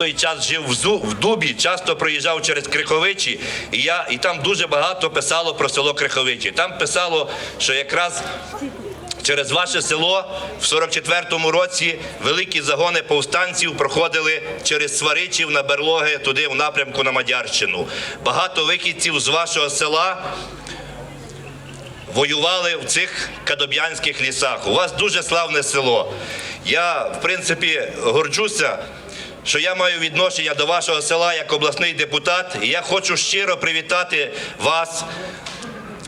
той час жив в, Дубі, часто проїжджав через Криховичі, і я і там дуже багато писало про село Криховичі. Там писало, що якраз через ваше село в 44-му році великі загони повстанців проходили через Сваричів на Берлоги туди в напрямку на Мадярщину. Багато вихідців з вашого села воювали в цих кадоб'янських лісах. У вас дуже славне село. Я, в принципі, горджуся, що я маю відношення до вашого села як обласний депутат. І я хочу щиро привітати вас.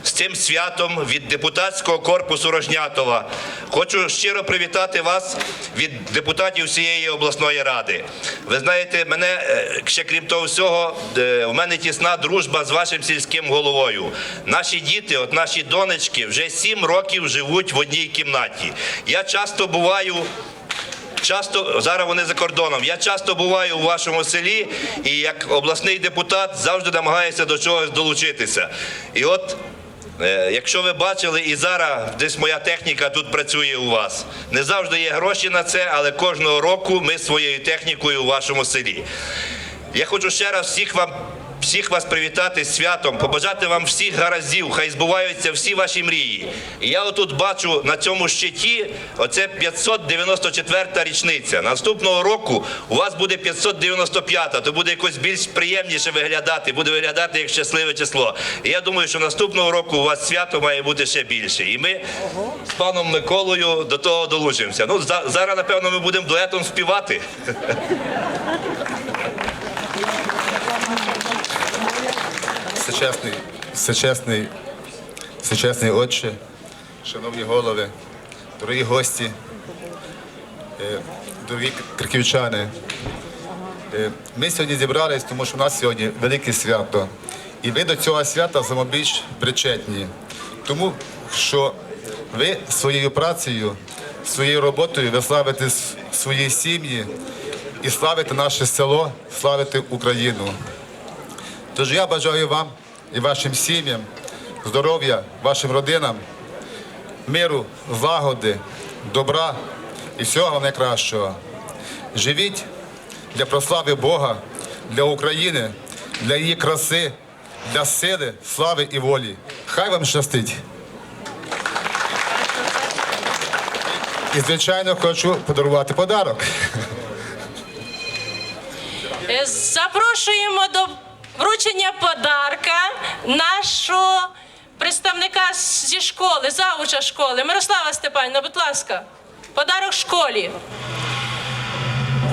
З цим святом від депутатського корпусу Рожнятова. Хочу щиро привітати вас від депутатів всієї обласної ради. Ви знаєте, мене е, ще крім того всього, е, в мене тісна дружба з вашим сільським головою. Наші діти, от наші донечки, вже сім років живуть в одній кімнаті. Я часто буваю. Часто зараз вони за кордоном. Я часто буваю у вашому селі, і як обласний депутат завжди намагаюся до чогось долучитися. І от, е, якщо ви бачили, і зараз десь моя техніка тут працює у вас. Не завжди є гроші на це, але кожного року ми своєю технікою у вашому селі. Я хочу ще раз всіх вам. Всіх вас привітати з святом, побажати вам всіх гараздів, хай збуваються всі ваші мрії. І я отут бачу на цьому щиті, оце 594-та річниця. Наступного року у вас буде 595-та, то буде якось більш приємніше виглядати, буде виглядати як щасливе число. І я думаю, що наступного року у вас свято має бути ще більше. І ми з паном Миколою до того долучимося. Ну, за- зараз, напевно, ми будемо дуетом співати. Всечесний, всечесний, всечесний отче, шановні голови, дорогі гості, е, дорогі криківчани. Е, Ми сьогодні зібрались, тому що у нас сьогодні велике свято. І ви до цього свята самобільш причетні. Тому що ви своєю працею, своєю роботою ви славите свої сім'ї і славите наше село, славите Україну. Тож я бажаю вам і вашим сім'ям здоров'я, вашим родинам, миру, злагоди, добра і всього найкращого. Живіть для прослави Бога, для України, для її краси, для сили, слави і волі. Хай вам щастить. І, звичайно, хочу подарувати подарок. Е, Запрошуємо до вручення подарка нашого представника зі школи, завуча школи. Мирослава Степанівна, будь ласка, подарок школі.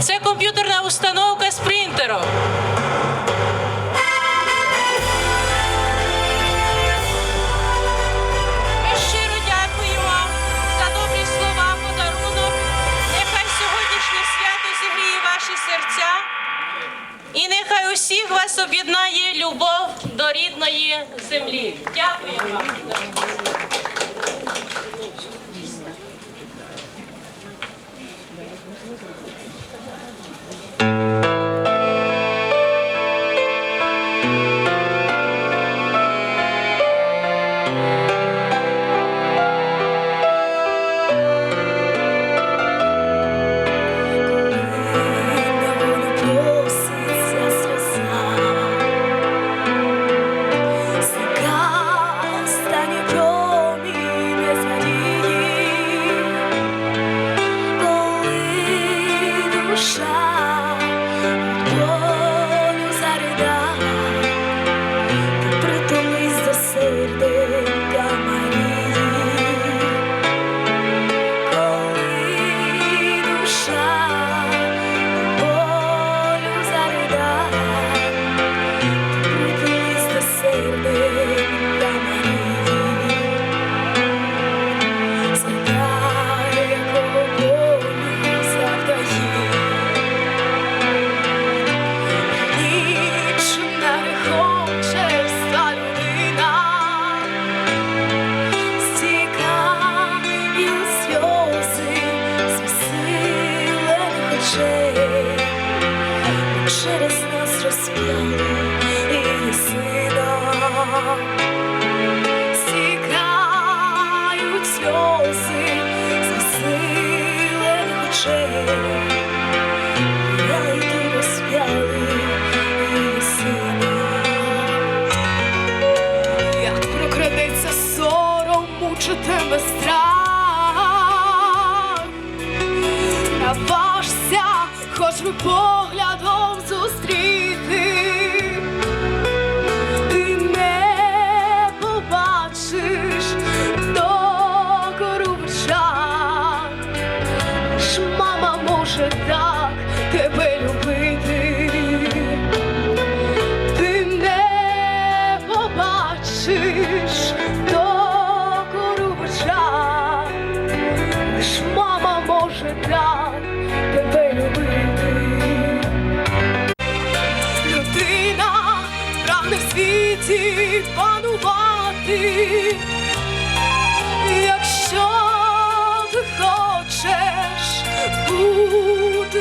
Це комп'ютерна установка з принтером. Усіх вас об'єднає любов до рідної землі. Дякую вам. Поглядом зустріти, ти не побачиш докору в. Ж мама може так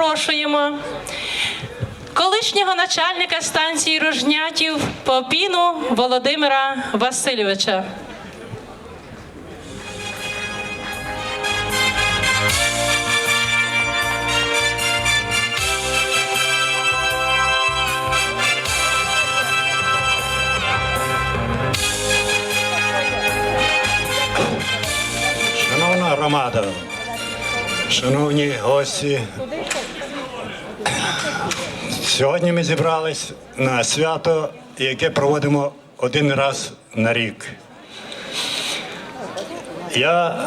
Запрошуємо колишнього начальника станції Рожнятів Попіну Володимира Васильовича. Шановна громада, шановні гості, сьогодні ми зібрались на свято, яке проводимо один раз на рік. Я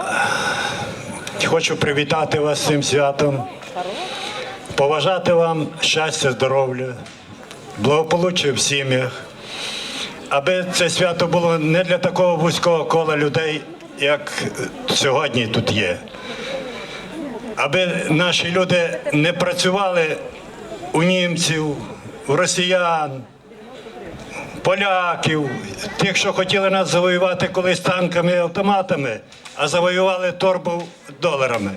хочу привітати вас з цим святом, поважати вам щастя, здоров'я, благополуччя в сім'ях, аби це свято було не для такого вузького кола людей, як сьогодні тут є. Аби наші люди не працювали у німців, у росіян, поляків, тих, що хотіли нас завоювати колись танками і автоматами, а завоювали торбу доларами.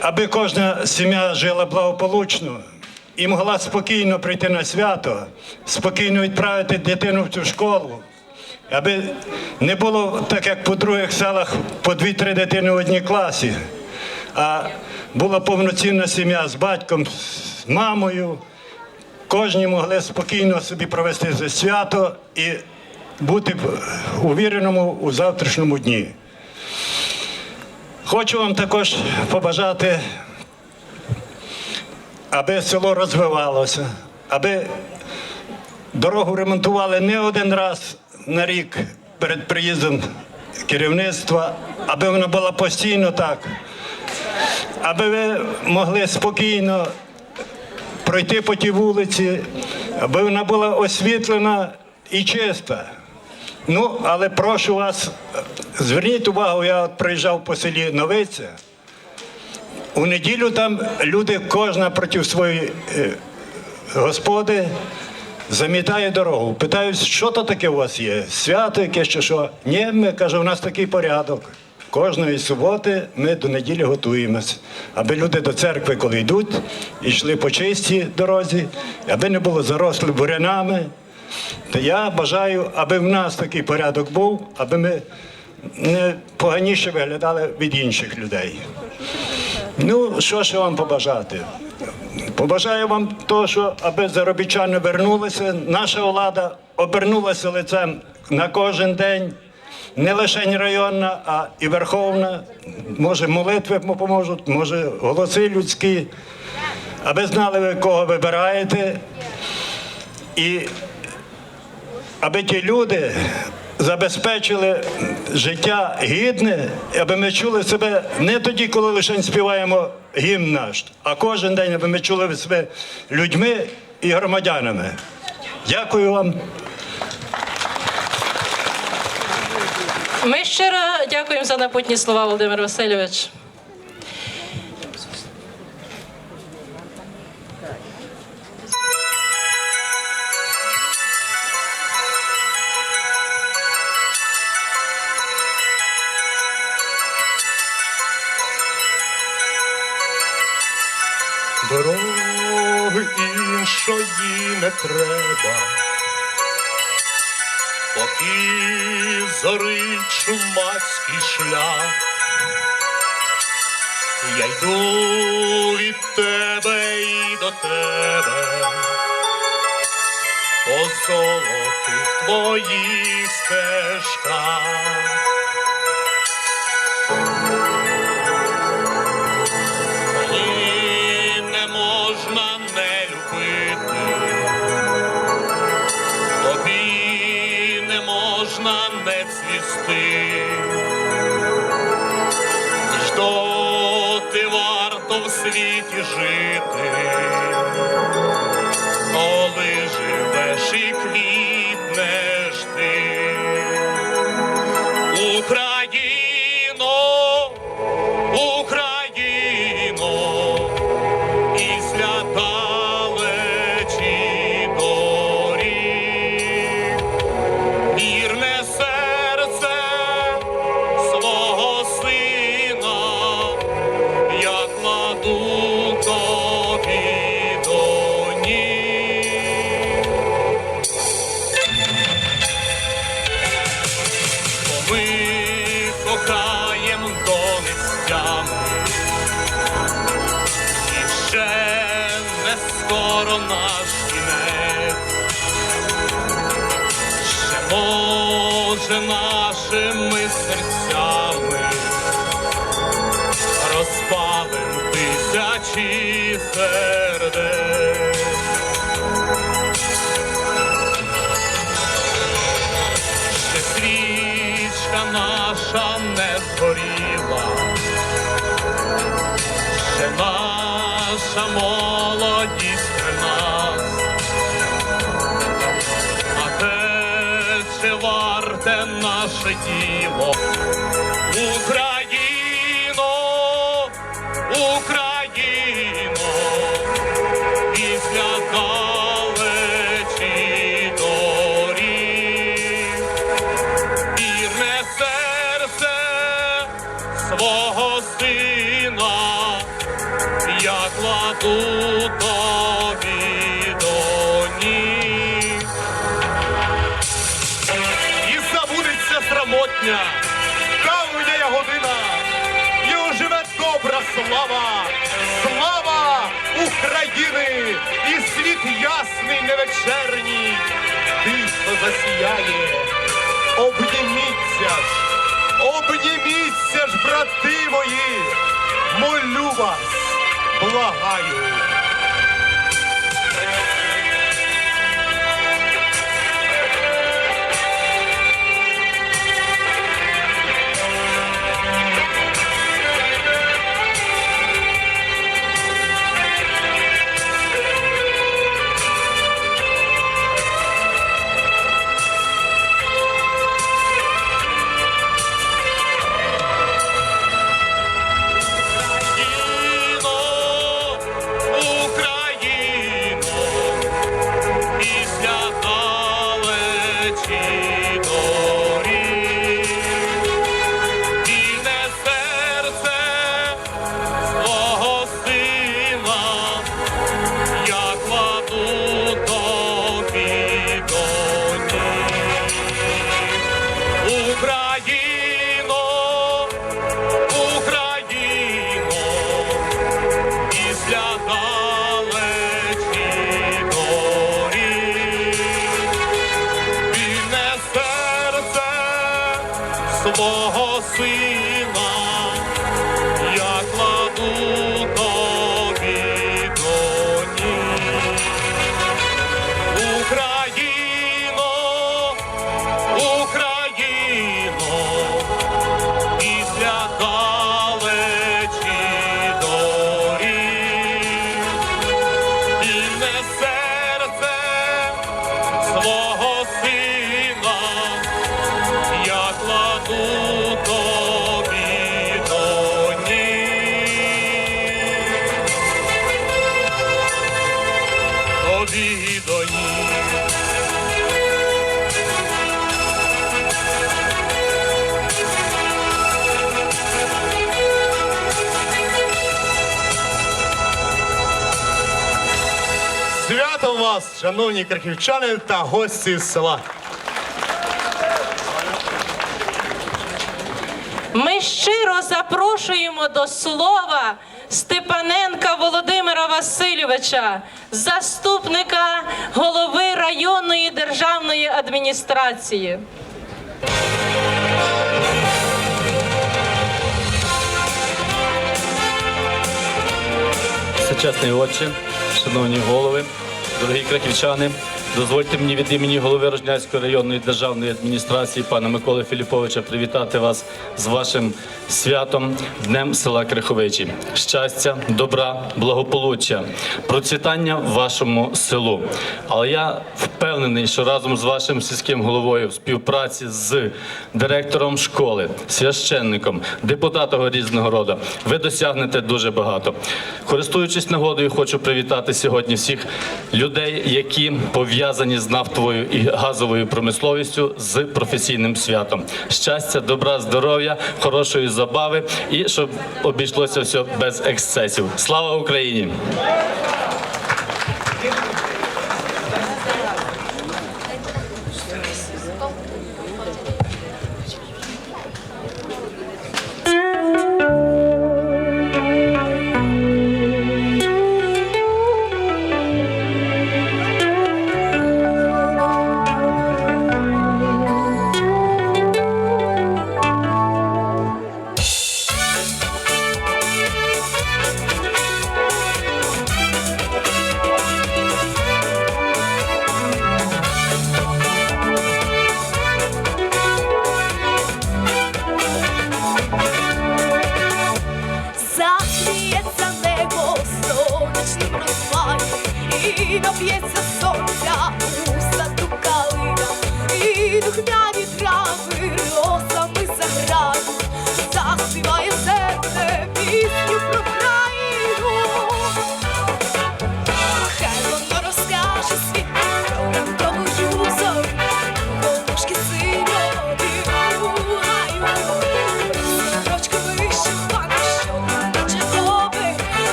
Аби кожна сім'я жила благополучно і могла спокійно прийти на свято, спокійно відправити дитину в цю школу, аби не було так, як по других селах по дві-три дитини в одній класі, а була повноцінна сім'я з батьком, з мамою. Кожні могли спокійно собі провести це свято і бути увіреному у завтрашньому дні. Хочу вам також побажати, аби село розвивалося, аби дорогу ремонтували не один раз на рік перед приїздом керівництва, аби вона була постійно так, аби ви могли спокійно пройти по тій вулиці, аби вона була освітлена і чиста. Ну, але прошу вас, зверніть увагу, я от приїжджав по селі Новиця. У неділю там люди, кожна проти своєї е, господи, замітає дорогу. Питають, що то таке у вас є? Свято якесь чи що? Ні, ми каже, у нас такий порядок. Кожної суботи ми до неділі готуємось, аби люди до церкви, коли йдуть, йшли по чистій дорозі, аби не було заросли бурянами. Та я бажаю, аби в нас такий порядок був, аби ми не поганіше виглядали від інших людей. Ну, що ще вам побажати? Побажаю вам того, що аби заробітчани вернулися, наша влада обернулася лицем на кожен день, не лише районна, а і верховна. Може, молитви поможуть, може, голоси людські, аби знали ви, кого вибираєте. І аби ті люди забезпечили життя гідне, аби ми чули себе не тоді, коли лише співаємо гімн наш, а кожен день, аби ми чули себе людьми і громадянами. Дякую вам. Ми ще раз дякуємо за напутні слова, Володимир Васильович. Дороги іншої не треба. Покій зори чумацький шлях, я йду від тебе і до тебе, по золотих твоїх стежках. світі. скоро наш кінець, ще може нашими серцями розпалим тисячі сердець. Ще свічка наша не згоріла, ще наша мова City. гіри, і світ ясний невечерній, тихо засіяє. Обніміться ж, обніміться ж, брати мої, молю вас, благаю. Твого Сина. Вас, шановні крахівчани та гості з села. Ми щиро запрошуємо до слова Степаненка Володимира Васильовича, заступника голови районної державної адміністрації. Всечесний отче, шановні голови, дорогі краківчани, дозвольте мені від імені голови Рожнянської районної державної адміністрації пана Миколи Філіповича привітати вас з вашим святом Днем села Криховичі. Щастя, добра, благополуччя, процвітання в вашому селу. Але я впевнений, що разом з вашим сільським головою в співпраці з директором школи, священником, депутатом різного роду, ви досягнете дуже багато. Користуючись нагодою, хочу привітати сьогодні всіх людей, які пов'язані з нафтовою і газовою промисловістю з професійним святом. Щастя, добра, здоров'я, хорошої забави і щоб обійшлося все без ексцесів. Слава Україні!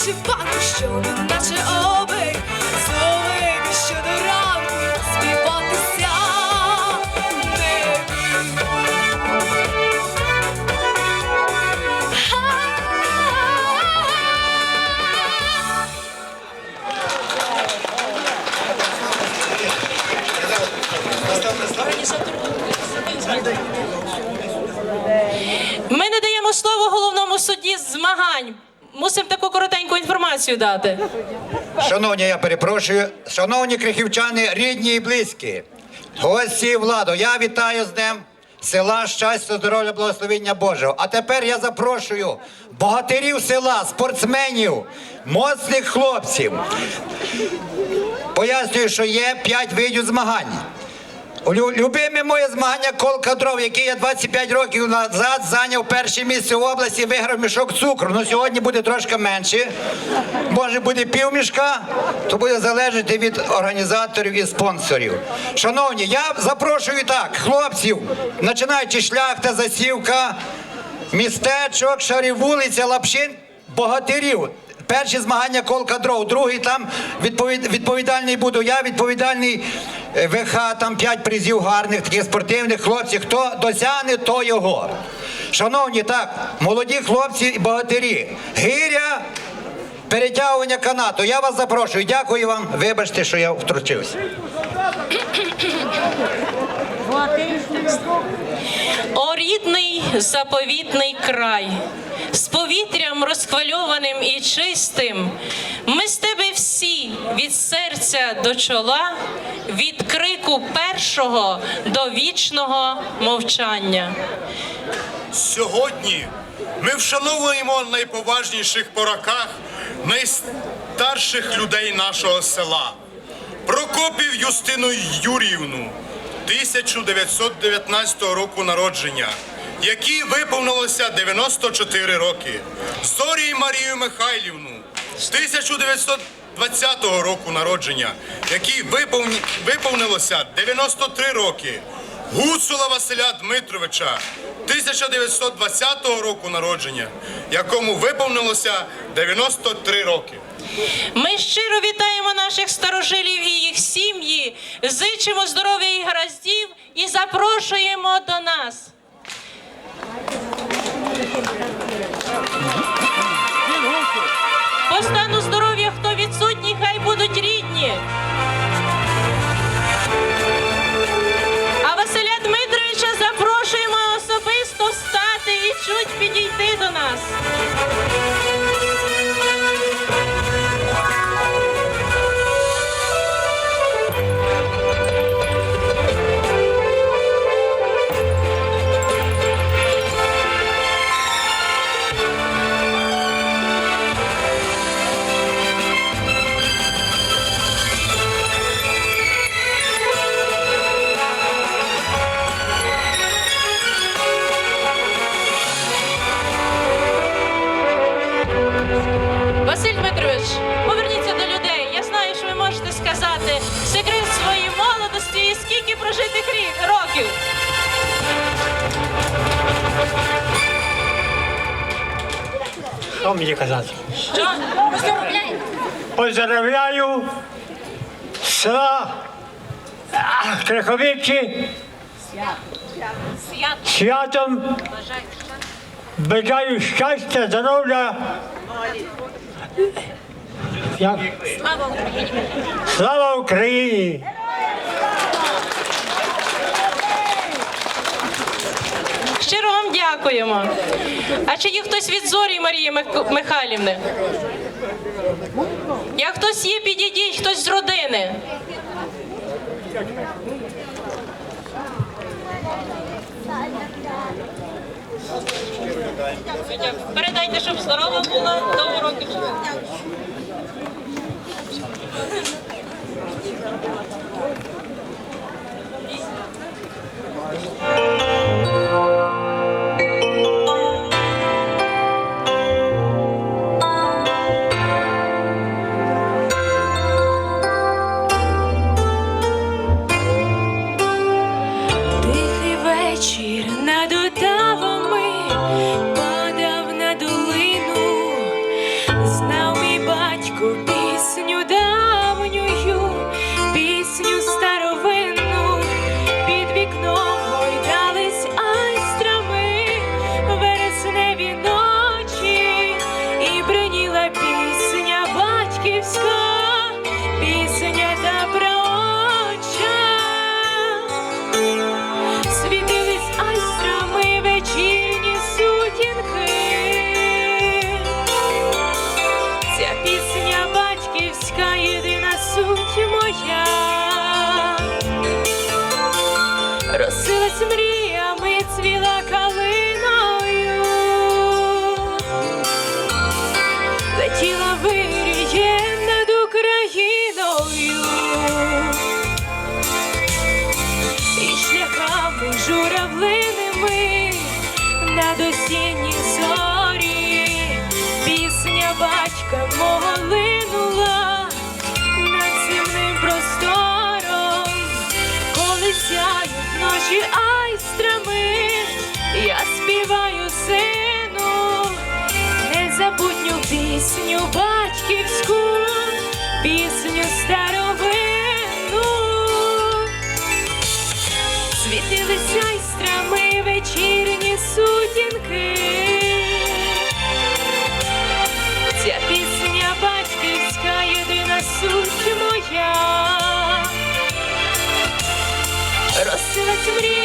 Вишивану, що наче обей, соловейки, що до ранку співатися не. Ми не даємо слово головному судді змагань. Мусимо таку коротеньку інформацію дати. Шановні, я перепрошую, шановні крихівчани, рідні і близькі, гості і владу, я вітаю з днем села щастя, здоров'я, благословення Божого. А тепер я запрошую богатирів села, спортсменів, моцних хлопців. Пояснюю, що є п'ять видів змагань. Лю- Любиме моє змагання колка дров, який я 25 років назад зайняв перше місце в області, виграв мішок цукру. Ну сьогодні буде трошки менше. Може буде пів мішка, то буде залежати від організаторів і спонсорів. Шановні, я запрошую так, хлопців, починаючи шляхта, засівка, містечок, шарів, вулиця, лапшин, богатирів. Перші змагання колка дров, другий там відповід- відповідальний буду я, відповідальний ВХ, там п'ять призів гарних, таких спортивних хлопців. Хто досягне, то його. Шановні, так, молоді хлопці і богатирі. Гиря, перетягування канату. Я вас запрошую. Дякую вам. Вибачте, що я втручився. О рідний заповітний край, з повітрям розхвальованим і чистим, ми з тебе всі від піднявся до чола від крику першого до вічного мовчання. Сьогодні ми вшановуємо найповажніших пороках найстарших людей нашого села. Прокопів Юстину Юрівну 1919 року народження, якій виповнилося 94 роки. Зорі Марію Михайлівну 1919 20-го року народження, якій виповні... виповнилося 93 роки. Гуцула Василя Дмитровича 1920 року народження, якому виповнилося 93 роки. Ми щиро вітаємо наших старожилів і їх сім'ї, зичимо здоров'я і гараздів і запрошуємо до нас. Прожитих років. Що мені казати? Що? Поздравляю села а, Криховичі святом. Бажаю щастя, здоров'я. Слава Україні! Слава Україні! Щиро вам дякуємо. А чи є хтось від зорі Марії Мих- Михайлівни? Як хтось є, підійдіть, хтось з родини. Передайте, щоб здорова була, пісню старовинну. світилися айстрами вечірні сутінки. Ця пісня батьківська, єдина суть моя. Розсилась мріями,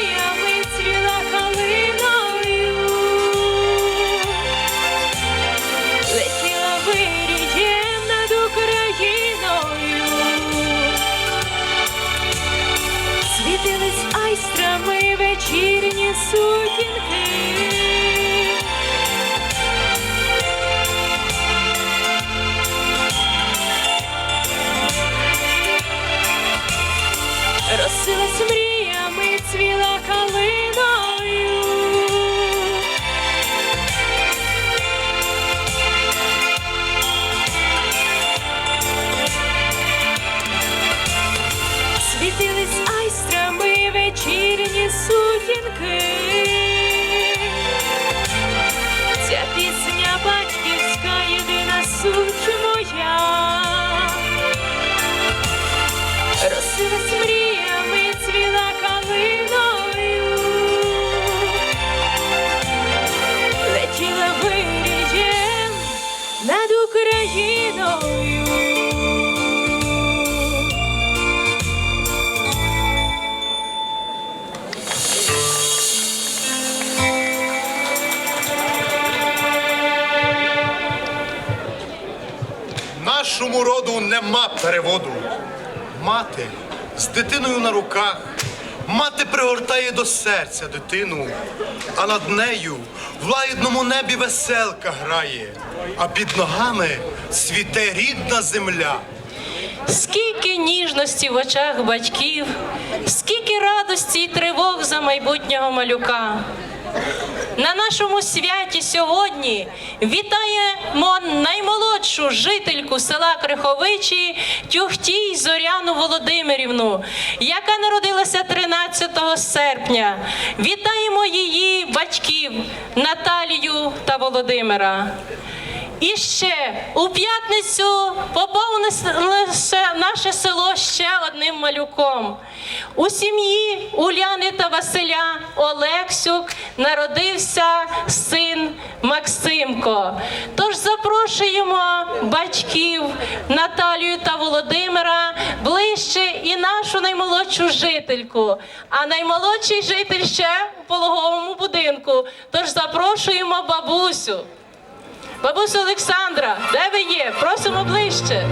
пригортає до серця дитину, а над нею в лагідному небі веселка грає, а під ногами світе рідна земля. Скільки ніжності в очах батьків, скільки радості і тривог за майбутнього малюка. На нашому святі сьогодні вітаємо наймолодшу жительку села Криховичі Тюхтій Зоряну Володимирівну, яка народилася 13 серпня. Вітаємо її батьків Наталію та Володимира. І ще у п'ятницю поповнилося наше село ще одним малюком. У сім'ї Уляни та Василя Олексюк народився син Максимко. Тож запрошуємо батьків Наталію та Володимира ближче і нашу наймолодшу жительку. А наймолодший житель ще у пологовому будинку. Тож запрошуємо бабусю. Бабусю Олександра, де ви є? Просимо ближче.